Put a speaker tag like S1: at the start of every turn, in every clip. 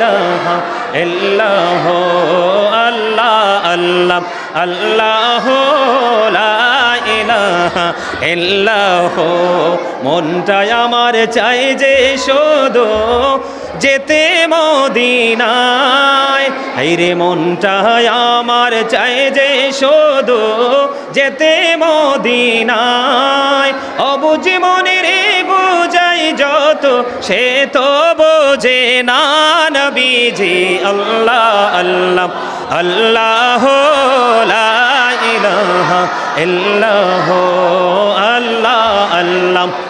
S1: ইলাহা ইল্লাহ আল্লাহ আল্লাহ আল্লাহ লা ইলাহা ইল্লাহ। মনটাই আমার চাই যে শুধু যেতে মদিনায়। হাইরে মনটাই আমার চাই যে শুধু যেতে মদিনায়। অবুঝ রে বুঝাই যত, সে তো বোঝে না নবীজি। আল্লাহ আল্লাহ আল্লাহ ইলাহা ইল্লাহ আল্লাহ আল্লাহ।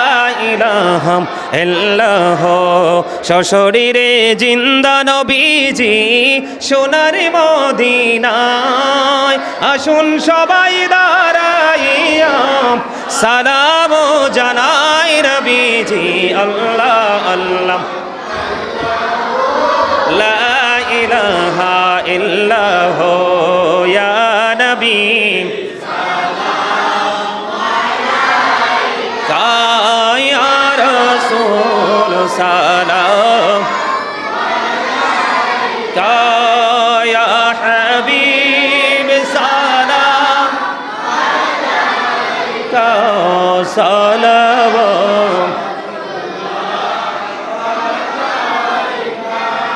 S1: ইলাহা ইল্লাহ। সশরীরে জিন্দা নবীজি, সোনার মদিনায়। আসুন সবাই দাঁড়াইয়া সালাম জানাই নবীজি, আল্লাহ আল্লাহ। লা ইলাহা ইল্লাহ। সালাম। কায়া হাবিব সালাম। কা সালাম।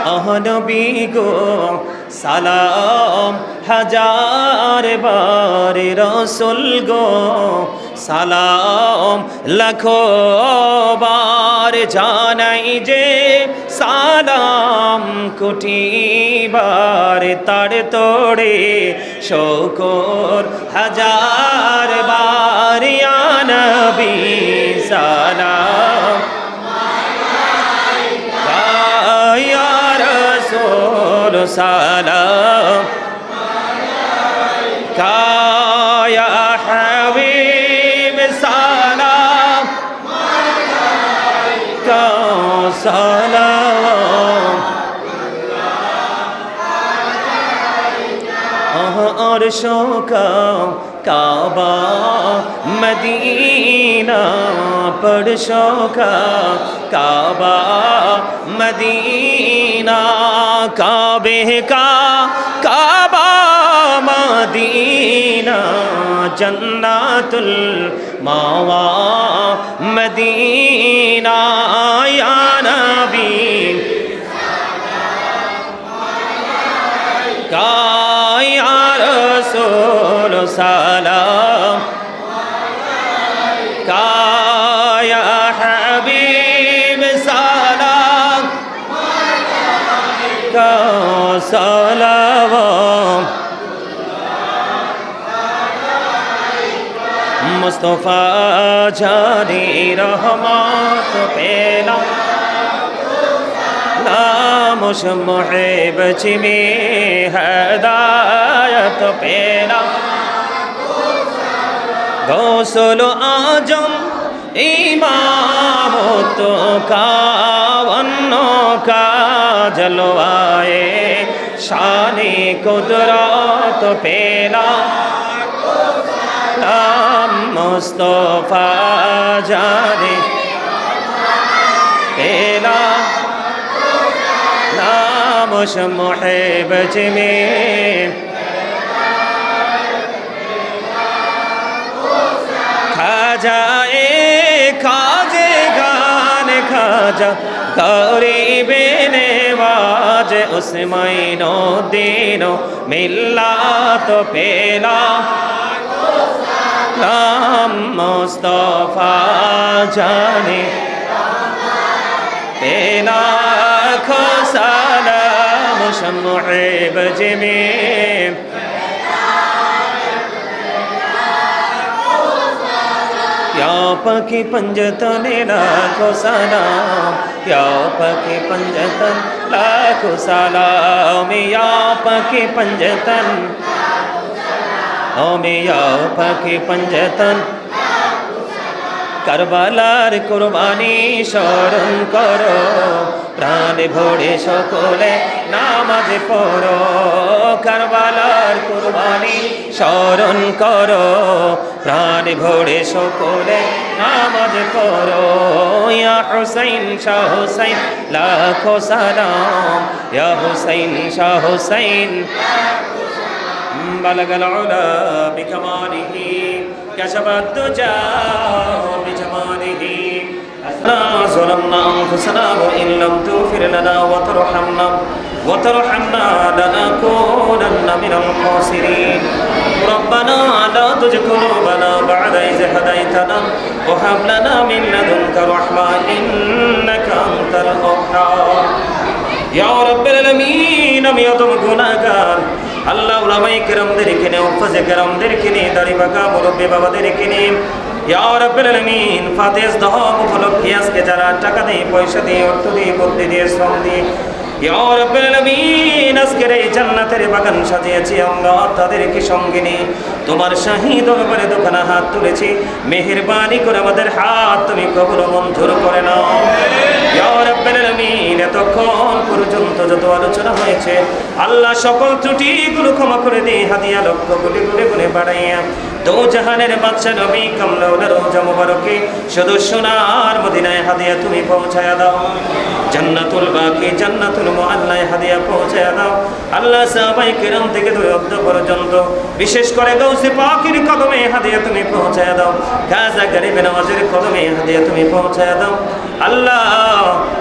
S1: অহনবী গো সালাম। হাজার বার রসুল গো সালাম লাখো বার জানাই যে সালাম কোটি বার তার তোড়ে শোকর হাজার বার নবী সালাম। يا সালাম আর শোকাও কাবা মদিনা পড় শোকা কাবা মদিনা কাবে কা কাবা মদিনা জন্নাতুল মাওয়া মদিনা কাই আর সালাম। কায় হাবিব সালাম। সালাম মুস্তফা জানি রহমত পেলাম। पेला नामुश मुहिब चिमी हदायत पेला गौसल आजम इमाम तो का वन्नो का जलवाए शानी कुदरत पेला नाम मुस्तफा जाने पेला خوش محب جميل খাজা এ খাজে গান খাজা গরিবে নেওয়াজ উসমাইন দিন মিল্লাত পেলা রাম মোস্তফা জানে সালাম শমুহিব জিমে या पखी पंजतने लाखो सलाम या पके पंजतन लाखो सलाम या पके पंजतन ओमे या पके पंजतन কারবালার কোরবানি স্মরণ করো প্রাণে ভরে সকলে নামাজে পড়ো কারবালার কোরবানি স্মরণ করো প্রাণে ভরে সকলে নামাজে পড়ো ইয়া হুসাইন শাহ হুসাইন লাখো সালাম ইয়া হুসাইন শাহ হুসাইন بلغ العلا بكماله كشف الدجى بجماله لا ظلمنا أنفسنا وإن لم تغفر لنا وترحمنا وترحمنا لنكونن من الخاسرين ربنا لا تزغ قلوبنا بعد إذ هديتنا وهب لنا من لدنك رحمة إنك أنت الغفار ইয়া রাব্বাল আলামিন আমি অতম গুনাহগার আল্লাহ উলামায়ে কেরামদেরকে নিয়ে উফাজে কেরামদেরকে নিয়ে দাড়ি পাকা মুরব্বী বাবাদেরকে নিয়ে ইয়া রাব্বাল আলামিন ফাতেজ দহ যারা টাকা দিয়ে, পয়সা দিয়ে, অর্থ দিয়ে দিয়ে দিয়ে বাগান সাজিয়েছি তোমার দোকানে হাত তুলেছি। মেহেরবানি করে আমাদের হাত তুমি কখনো মঞ্জুর করে নাও। এতক্ষণ পর্যন্ত যত আলোচনা হয়েছে, আল্লাহ সকল ত্রুটিগুলো ক্ষমা করে দিয়ে হাদিয়া লক্ষ গুলি গুলি গুলে বাড়াইয়া দো জাহানের বাদশা নবী কামলাউলা রোজা মুবারকে শুধু সোনার মদিনায় হাদিয়া তুমি পৌঁছায়া দাও। জান্নাতুল বাকি, জান্নাতুল মুআল্লায় হাদিয়া পৌঁছায়া দাও। আল্লাহ সাহাবাই কিরাম থেকে দুই অব্দ পর্যন্ত। বিশেষ করে গৌসে পাখির কদমে হাদিয়া তুমি পৌঁছায়া দাও। গাজা গরিবে নওয়াজের কদমে হাদিয়া তুমি পৌঁছায়া দাও। আল্লাহ,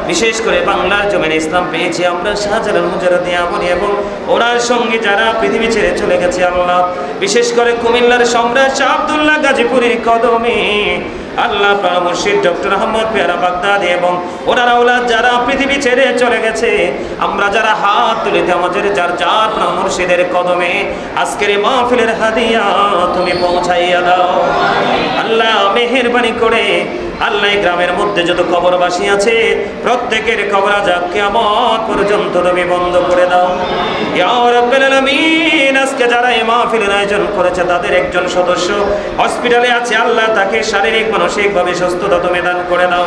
S1: বিশেষ করে বাংলার জমিনে ইসলাম পেয়েছি আমরা, শাহজালাল মুজারদি আমনি এবং ওনার সঙ্গে যারা পৃথিবী ছেড়ে চলে গেছে আল্লাহ। বিশেষ করে কুমিল্লার সম্রাট শাহ আব্দুল্লাহ গাজীপুরের কদমে আল্লাহ মুর্শিদ ডক্টর আহমদ পেয়ারা বাগদাদি এবং ওনারা ওলা যারা পৃথিবী ছেড়ে চলে গেছে, আমরা যারা হাত তুলিতে আমাদের যার যার মুর্শিদের কদমে, আজকের মাহফিলের হাদিয়া তুমি পৌঁছাইয়া দাও। আল্লাহ মেহেরবানি করে আল্লাহ গ্রামের মধ্যে যত কবরবাসী আছে, প্রত্যেকের কবর আজাব কিয়ামত পর্যন্ত তুমি বন্ধ করে দাও। আজকে যারা এই মাহফিলের আয়োজন করেছে, তাদের একজন সদস্য হসপিটালে আছে, আল্লাহ তাকে শারীরিক, মানসিকভাবে সুস্থতা তুমি দান করে দাও।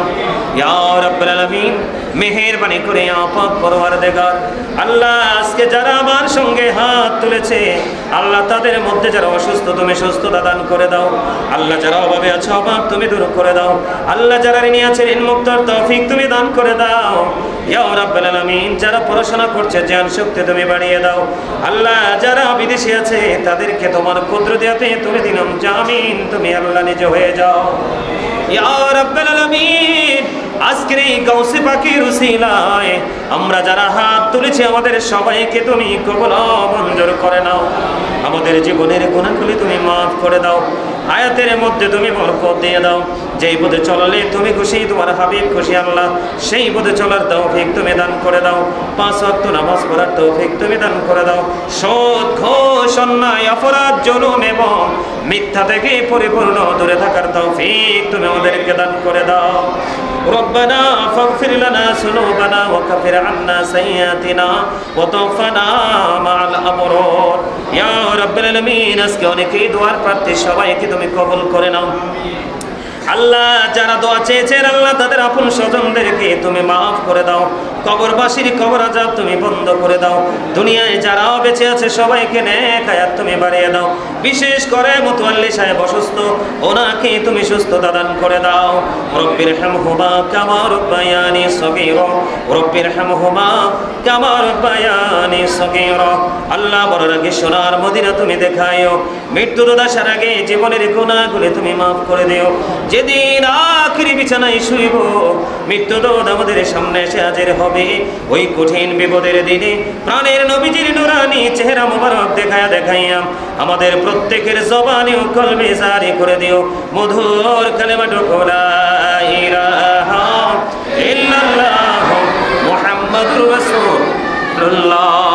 S1: রাব্বাল আলামিন, মেহেরবানি করে আপক পরওয়ারদিগার। আল্লাহ আজকে যারা আমার সঙ্গে হাত তুলেছে, আল্লাহ তাদের মধ্যে যারা অসুস্থ, তুমি সুস্থতা দান করে দাও। আল্লাহ যারা অভাবে আছে অভাব তুমি দূর করে দাও। আল্লাহ যারা ঋণী আছে ঋণ মুক্তর তৌফিক তুমি দান করে দাও। ইয়া রাব্বাল আলামিন, যারা পড়াশোনা করছে, জ্ঞান শক্তি তুমি বাড়িয়ে দাও। আল্লাহ যারা বিদেশে আছে, তাদেরকে তোমার কুদরতিয়াতে তুমি দিলাম। জামিন, তুমি আল্লাহ নিজে হয়ে যাও। ইয়া রাব্বাল আলামিন, আজকের এই গৌসে পাখির উসিলায় আমরা যারা হাত তুলেছি, আমাদের সবাইকে তুমি কবল মঞ্জুর করে নাও। আমাদের জীবনের গুণাগুলি তুমি মাফ করে দাও। আয়াতের মধ্যে তুমি বরকত দিয়ে দাও। যেই পথে চলালে তুমি খুশি তোমার হাবিব খুশি আল্লাহ সেই পথে চলার তৌফিক তুমি দান করে দাও পাঁচ ওয়াক্ত নামাজ পড়ার তৌফিক তুমি দান করে দাও সৎ ঘোষ অন্যায় অপরাধ জুলুম এবং মিথ্যা থেকে পরিপূর্ণ দূরে থাকার তৌফিক তুমি আমাদেরকে দান করে দাও ربنا فاغفر لنا ذنوبنا وكفر عنا سيئاتنا وتوفنا مع الأبرار يا رب العالمين আজকে অনেকেই দোয়ার প্রার্থী সবাইকে তুমি কবুল করে নাও আল্লাহ যারা দোয়া চেয়েছেন, আল্লাহ তাদের আপন স্বজনদেরকে তুমি মাফ করে দাও। কবরবাসীর কবর আজাব তুমি বন্ধ করে দাও। দুনিয়ায় যারাও বেঁচে আছে, সবাইকে নেকায়াত তুমি বাড়িয়ে দাও। বিশেষ করে মুতওয়াল্লি সাহেব অসুস্থ ওনাকে তুমি সুস্থতা দান করে দাও। রব্বির হামহুমা কামা রব্বায়ানি সগীর, রব্বির হামহুমা কামা রব্বায়ানি সগীর। আল্লাহ বড় রাগে সোনার মদিনা তুমি দেখায়ও মৃত্যুর দাসার আগে জীবনের গুণাগুলি তুমি মাফ করে দিও। যেদিন আখিরি বিছানায় শুইব মৃত্যুদোদ আমাদের সামনে এসে হাজির হবে। ওই কঠিন বিপদের দিনে প্রাণের নবীজির নুরানি চেহারা মোবারক দেখায়া দেখাইয়া আমাদের প্রত্যেকের জবানি ও কলবে জারি করে দিও। মধুর কালেমা ঢোকলা ইলাহা ইল্লাল্লাহ মুহাম্মাদুর রাসূলুল্লাহ।